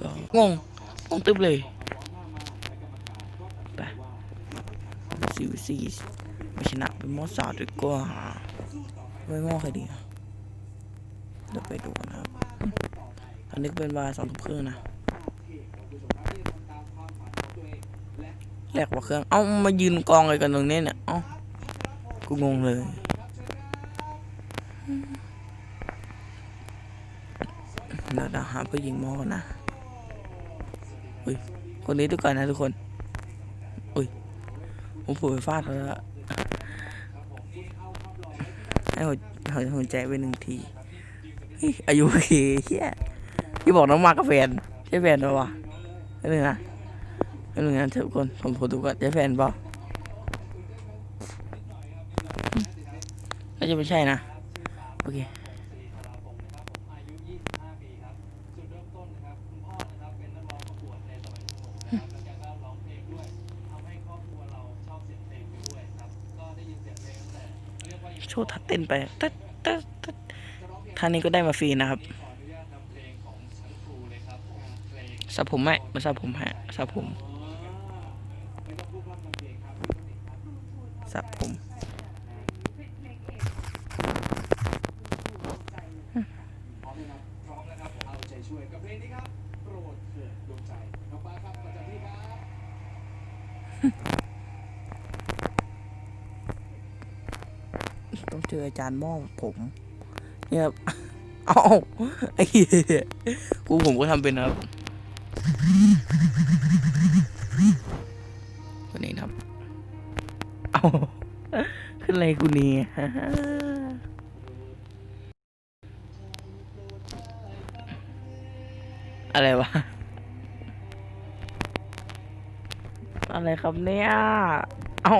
ก็งงงงตึ๊บเลยไปสี่สี่ไม่ชนะเป็นมอสซาดีกว่าไม่งอใครดีเดี๋ยวไปดูกันะครับอันนี้เป็นวายสองทุ่มครึ่งนะแลกว่าเครื่อง เอ้ามายืนกองอะไรกันตรงนี้เนี่ย เอ้ากูงงเลยเดี๋ยวเราหาผู้หญิงมอก่อนนะ อุ้ยคนนี้ดูก่อนนะทุกคน อุ้ยผมผูกไปฟาดเขาแล้วให้หัวหัวใจไปหนึ่งทีอายุเคเฮียที่บอกน้องมากับแฟนใช่แฟนหรอวะไม่เลยนะไม่เลยนะทุกคนผมผมดูก่อนใช่แฟนปล่าน่าจะไม่ใช่นะ โอเค โชว์ทัดเต้นไปตึ๊ดตึ๊ดตึ๊ดท่านี้ก็ได้มาฟรีนะครับสระผมไหมมาสระผมฮะสระผมสระผมเอา ต้องเจออาจารย์ม้อผมเนี่ยครับเอาไอ้เหี้ยกูผมก็ทำเป็นครับคนนี้ครับเอาขึ้นอะไรกูเนี่ยอะไรวะ อะไรครับเนี่ย เอา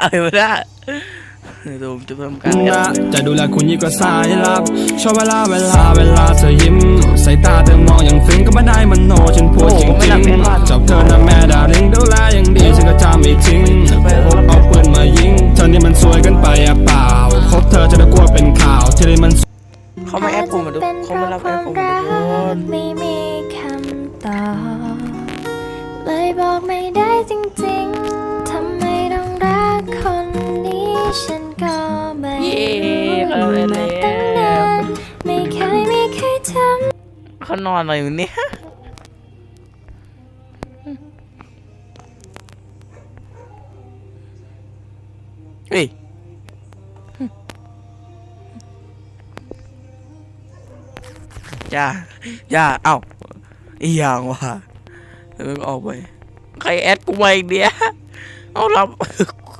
อะไรวะเนี่ยเดี๋ยวผมจะเพิ่มการแอดจะดูแลคุณยิ่งกว่าสายลับ ชอบเวลาเวลาเวลาเธอยิ้ม สายตาเธอมองอย่างฟินก็ไม่ได้มันโนฉันพูดจริงจริงๆชอบเธอนะแม่ เป็นข่าวที่นี่มันเขาไม่แอดผมมาดูเขาไม่รับแอดผมมาดูไม่มีคำตอบเลยบอกไม่ได้จริงๆทำไมต้องรักคนนี้ฉันก็ไม่เย้รู้เขาเล่นมาแล้ตั้งนานวไม่เคยไม่เคยทเขานอนอะไรอยู่เนี่ยเฮ้ย จ้าจ้าเอ้าอีหยังวะแล้วก็ออกไป ใครแอดกูมาอีกเดียเอารับ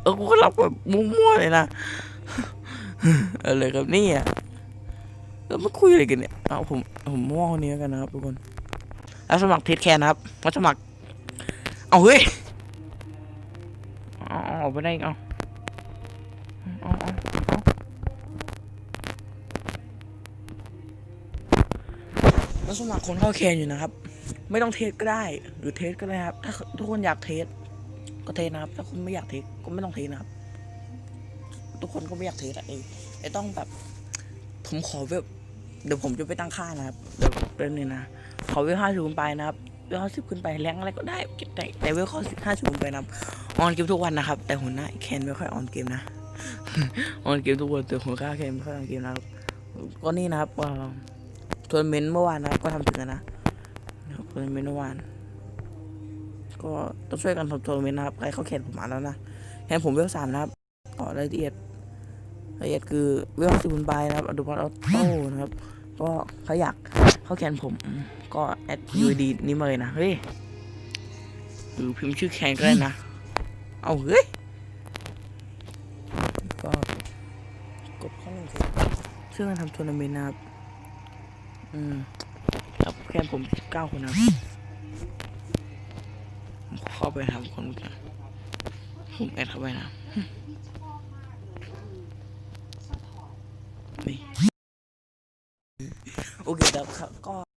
เอากูก็รับแบบมั่วๆเลยนะอะไรครับนี่ยแล้วมาคุยอะไรกันเนี่ยเอาผมผมม่วงนี้กันนะครับทุกคนแล้วสมัครเทสแคนนะครับมาสมัคร เอาเฮ้ยเอาเอาเอาไปได้เอาเอาเอาเอา แล้วสมัครคนเข้าแคนอยู่นะครับ ไม่ต้องเทสก็ได้ หรือเทสก็ได้ครับ ถ้าทุกคนอยากเทสก็เทสนะครับ ถ้าคุณไม่อยากเทสก็ไม่ต้องเทสนะครับ ทุกคนก็ไม่อยากเทสอะเออไอ้ต้องแบบผมขอเว็บเดี๋ยวผมจะไปตั้งค่านะครับ เดี๋ยวเรื่องนี้นะ ขอเวลห้าสิบขึ้นไปนะครับเวลห้าสิบขึ้นไปแรงอะไรก็ได้แต่แต่เวลข้อห้าสิบขึ้นไปนะออนเกมทุกวันนะครับ แต่หัวหน้าแคนไม่ค่อยออนเกมนะออนเกมทุกวันแต่หัวข้าแคนไม่ค่อยออนเกมนะครับก็นี่นะครับเอ่อ ทัวร์นาเมนต์เมื่อวานนะครับก็ทำถึงนะนะครับทัวร์นาเมนต์เมื่อวาน ก็ต้องช่วยกันทำทัวร์นาเมนต์นะครับใครเข้าแข่งผมมาแล้วนะแข่งผมเวลสามนะครับอ๋อรายละเอียดรายละเอียดคือเวลสิบนบายนะครับอดูบอลออโต้นะครับ ก็เขาอยากเข้าแคนผม ก็แอดยูดีนี้มาเลยนะเฮ้ยหรือพิมพ์ชื่อแคนก็ได้นะ เอาเฮ้ยก็กดข้อหนึ่งคือซึ่งการทำทัวร์นาเมนต์นะครับ ครับแค่ผมเก้าคนนะผมเข้าไปทำคนกันผมแอดเข้าไปนะโอเคครับก็